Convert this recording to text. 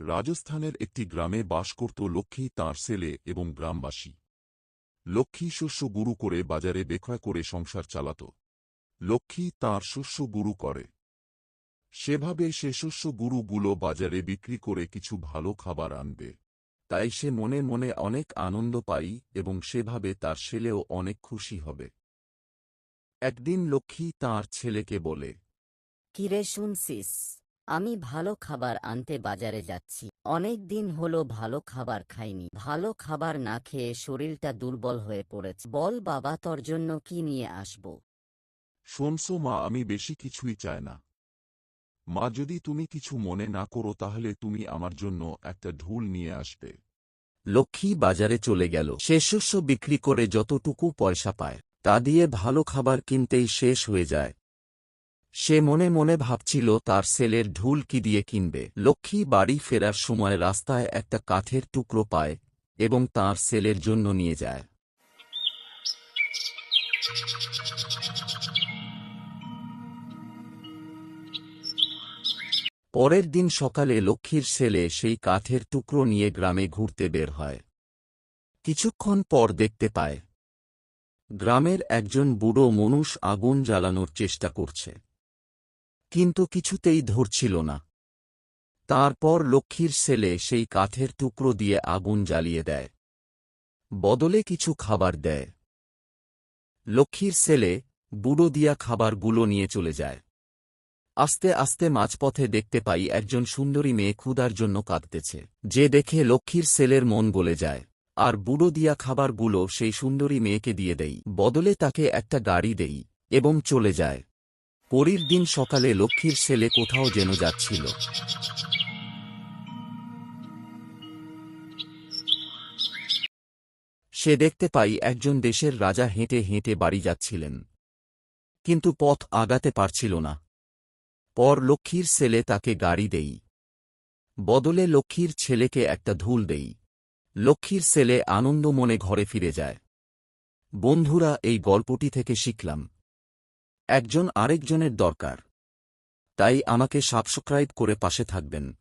রাজস্থানের একটি গ্রামে বাস করত লক্ষ্মী, তাঁর ছেলে এবং গ্রামবাসী। লক্ষ্মী শস্য গুরু করে বাজারে বেক্রয় করে সংসার চালাত। লক্ষ্মী তাঁর শস্য গুরু করে। সেভাবে সে শস্য গুরুগুলো বাজারে বিক্রি করে কিছু ভালো খাবার আনবে। তাই সে মনে মনে অনেক আনন্দ পাই এবং সেভাবে তার ছেলেও অনেক খুশি হবে। একদিন লক্ষ্মী তাঁর ছেলেকে বলে কিরে শুনছিস? আমি ভালো খাবার আনতে বাজারে যাচ্ছি। অনেক দিন হলো ভালো খাবার খাইনি। ভালো খাবার না খেয়ে শরীরটা দুর্বল হয়ে পড়েছে। বল বাবা তোর জন্য কি নিয়ে আসব? শোনসো মা আমি বেশি কিছুই চাই না। মা যদি তুমি কিছু মনে না করো তাহলে তুমি আমার জন্য একটা ঢুল নিয়ে আসবে। লক্ষ্মী বাজারে চলে গেল। সে শস্য বিক্রি করে যতটুকু পয়সা পায় তা দিয়ে ভালো খাবার কিনতেই শেষ হয়ে যায়। সে মনে মনে ভাবছিল, তার সেলের ঢুল কি দিয়ে কিনবে? লক্ষ্মী বাড়ি ফেরার সময় রাস্তায় একটা কাঠের টুকরো পায় এবং তার সেলের জন্য নিয়ে যায়। পরের দিন সকালে লক্ষ্মীর ছেলে সেই কাঠের টুকরো নিয়ে গ্রামে ঘুরতে বের হয়। কিছুক্ষণ পর দেখতে পায় গ্রামের একজন বুড়ো মানুষ আগুন জ্বালানোর চেষ্টা করছে। কিন্তু কিছুতেই ধরছিল না। তারপর লক্ষ্মীর ছেলে সেই কাঠের টুকরো দিয়ে আগুন জ্বালিয়ে দেয়। বদলে কিছু খাবার দেয়। লক্ষ্মীর ছেলে বুড়ো দিয়া খাবারগুলো নিয়ে চলে যায়। আস্তে আস্তে মাঝপথে দেখতে পাই একজন সুন্দরী মেয়ে ক্ষুধার জন্য কাঁদতেছে। যে দেখে লক্ষ্মীর ছেলের মন গলে যায়। আর বুড়ো দিয়া খাবারগুলো সেই সুন্দরী মেয়েকে দিয়ে দেই। বদলে তাকে একটা গাড়ি দেই এবং চলে যায়। পরীর দিন সকালে লক্ষ্মীর ছেলে কোথাও যেন যাচ্ছিল। সে দেখতে পাই একজন দেশের রাজা হেঁটে হেঁটে বাড়ি যাচ্ছিলেন। কিন্তু পথ আগাতে পারছিল না। পর লক্ষ্মীর ছেলে তাকে গাড়ি দেই। বদলে লক্ষ্মীর ছেলেকে একটা ধুল দেই। লক্ষ্মীর ছেলে আনন্দ মনে ঘরে ফিরে যায়। বন্ধুরা, এই গল্পটি থেকে শিখলাম। একজন আরেকজনের দরকার। তাই আমাকে সাবস্ক্রাইব করে পাশে থাকবেন।